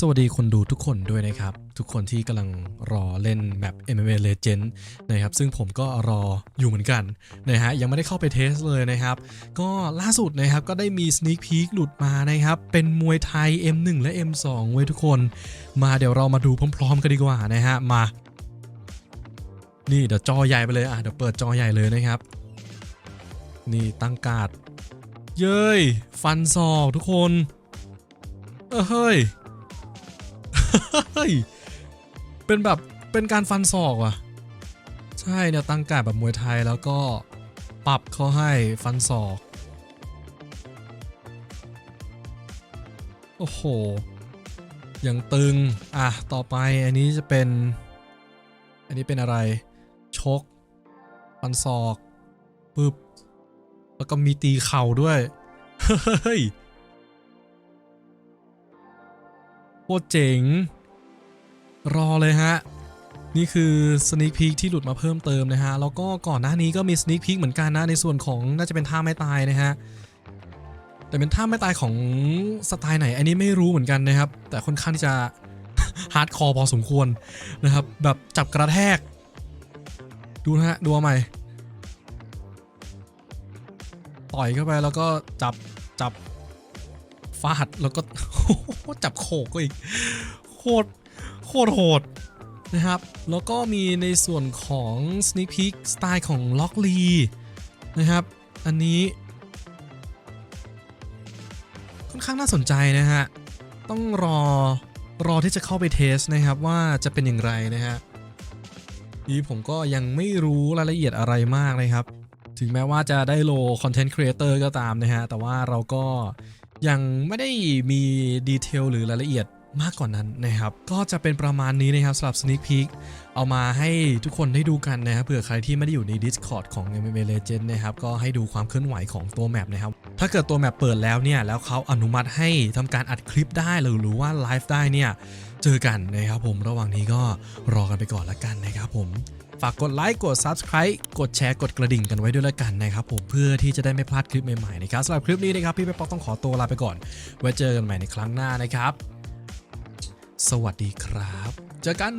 สวัสดีคนดูทุกคนด้วยนะครับ ทุกคนที่กำลังรอเล่นแมป MMA Legend นะครับ ซึ่งผมก็รออยู่เหมือนกันนะฮะยังไม่ได้เข้าไปเทสเลยนะครับ ก็ล่าสุดนะครับก็ได้มี Sneak Peek หลุดมานะครับ เป็นมวยไทย M1 และ M2 ไว้ยทุกคน มาเดี๋ยวเรามาดูพร้อมๆกันดีกว่านะฮะมา นี่เดี๋ยวจอใหญ่ไปเลยอะเดี๋ยวเปิดจอใหญ่เลยนะครับ นี่ตั้งการ์ดเย้ยฟันศอกทุกคนเออเฮ้ย เป็นแบบเป็นการฟันศอกว่ะ ใช่เนี่ยตั้งการดแบบมวยไทยแล้วก็ปรับเขาให้ฟันศอก โอ้โหอยังตึง อะ ต่อไปอันนี้จะเป็น อันนี้เป็นอะไร ชก ฟันศอกปึ๊บ แล้วก็มีตีเข่าด้วย เฮ้ย โคตรเจ๋ง รอเลยฮะ นี่คือ sneak peek ที่หลุดมาเพิ่มเติมนะฮะ แล้วก็ก่อนหน้านี้ก็มี sneak peek เหมือนกันนะในส่วนของน่าจะเป็นท่าไม่ตายนะฮะ แต่เป็นท่าไม่ตายของสไตล์ไหน อันนี้ไม่รู้เหมือนกันนะครับ แต่ค่อนข้างที่จะฮาร์ดคอร์พอสมควรนะครับ แบบจับกระแทก ดูนะฮะ ดูเอาใหม่ ต่อยเข้าไปแล้วก็จับจับ ฟาดแล้วก็จับโขกก็อีกโคตรโคตรโหดนะครับ แล้วก็มีในส่วนของ Sneak Peek สไตล์ของล็อกลีนะครับ อันนี้ค่อนข้างน่าสนใจนะฮะ ต้องรอรอที่จะเข้าไปเทสนะครับว่าจะเป็นอย่างไรนะฮะนี่ผมก็ยังไม่รู้รายละเอียดอะไรมากนะครับ ถึงแม้ว่าจะได้โลคอนเทนต์ครีเอเตอร์ก็ตามนะฮะ แต่ว่าเราก็ ยังไม่ได้มีดีเทลหรือรายละเอียด มากกว่านนั้นนะครับ ก็จะเป็นประมาณนี้นะครับสำหรับ Sneak Peek เอามาให้ทุกคนได้ดูกันนะครับเผื่อใครที่ไม่ได้อยู่ใน Discord ของ MMA Legend นะครับก็ให้ดูความเคลื่อนไหวของตัวแมปนะครับ ถ้าเกิดตัวแมปเปิดแล้วเนี่ย แล้วเขาอนุมัติให้ทำการอัดคลิปได้หรือหรือว่าไลฟ์ได้เนี่ย เจอกันนะครับผมระหว่างนี้ก็รอกันไปก่อนละกันนะครับผมฝากกดไลค์กด Subscribe กดแชร์กดกระดิ่งกันไว้ด้วยละกันนะครับผมเพื่อที่จะได้ไม่พลาดคลิปใหม่ๆนะครับสำหรับคลิปนี้นะครับพี่เป๊ป๊อกต้องขอตัวลาไปก่อน ไว้เจอกันใหม่ในครั้งหน้านะครับ สวัสดีครับ เจอกัน